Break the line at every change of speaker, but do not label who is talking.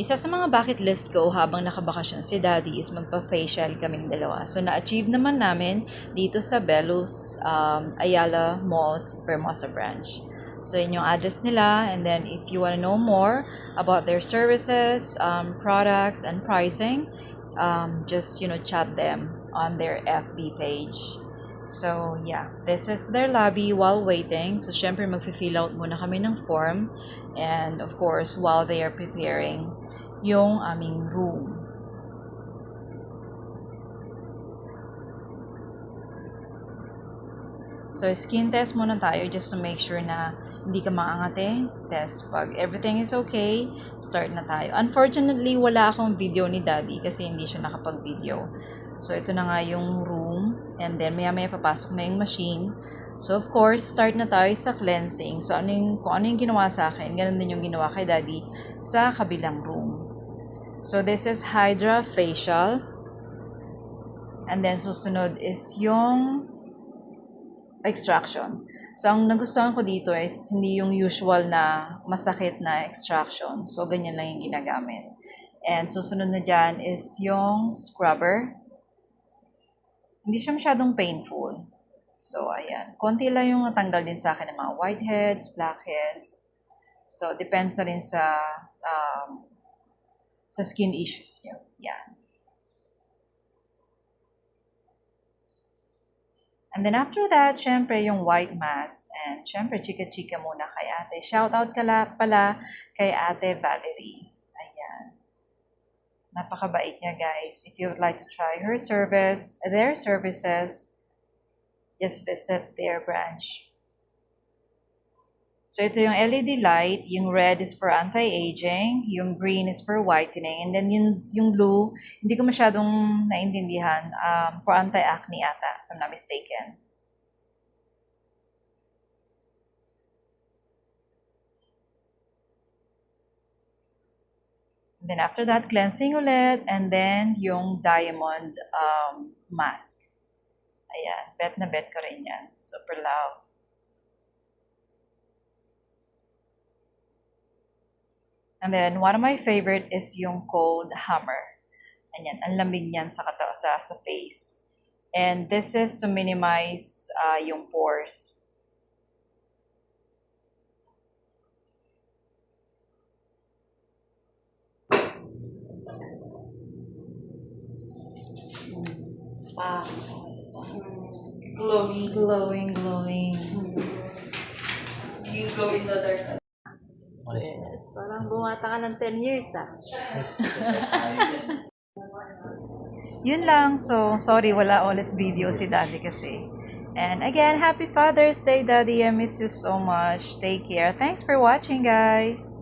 Isa sa mga bucket list ko habang nakabakasyon si Daddy is magpa-facial kaming dalawa. So, na-achieve naman namin dito sa Belus um, Ayala Malls, Vermosa branch. So, yun yung address nila. And then, if you want to know more about their services, um, products, and pricing, um, just, you know, chat them on their FB page. So, yeah. This is their lobby while waiting. So, syempre, mag-fill out muna kami ng form. And, of course, while they are preparing yung aming room. So, skin test muna tayo just to make sure na hindi ka maangate. Test. Pag everything is okay, start na tayo. Unfortunately, wala akong video ni Daddy kasi hindi siya nakapag-video. So, ito na nga yung room. And then, maya-maya papasok na yung machine. So, of course, start na tayo sa cleansing. So, ano yung, kung ano yung ginawa sa akin, ganun din yung ginawa kay Daddy sa kabilang room. So, this is Hydra Facial. And then, susunod is yung extraction. So, ang nagustuhan ko dito is hindi yung usual na masakit na extraction. So, ganyan lang yung ginagamit. And susunod na dyan is yung scrubber. Hindi siya masyadong painful. So, ayan. Konti lang yung natanggal din sa akin ng mga whiteheads, blackheads. So, depends na rin sa um, sa skin issues niyo. Yan. And then after that, syempre yung white mask. And syempre, chika-chika muna kay ate. Shout out kala pala kay ate Valerie. Ayan. Napakabait niya guys. If you would like to try her service, their services, just visit their branch. So ito yung LED light, yung red is for anti-aging, yung green is for whitening, and then yung, yung blue, hindi ko masyadong naintindihan, um, for anti-acne ata, if I'm not mistaken. Then after that, cleansing ulit, and then yung diamond um, mask. Ayan, bet na bet ko rin yan. Super love. And then, one of my favorite is yung cold hammer. Ayan, ang lamig niyan sa kata sa, sa face. And this is to minimize uh, yung pores. Wow. Glowing, glowing, glowing. You glow in the dark. Yes, parang bumata ka ng 10 years ah. Yun lang. So, sorry, wala ulit video si Daddy kasi. And again, happy Father's Day, Daddy. I miss you so much. Take care. Thanks for watching, guys.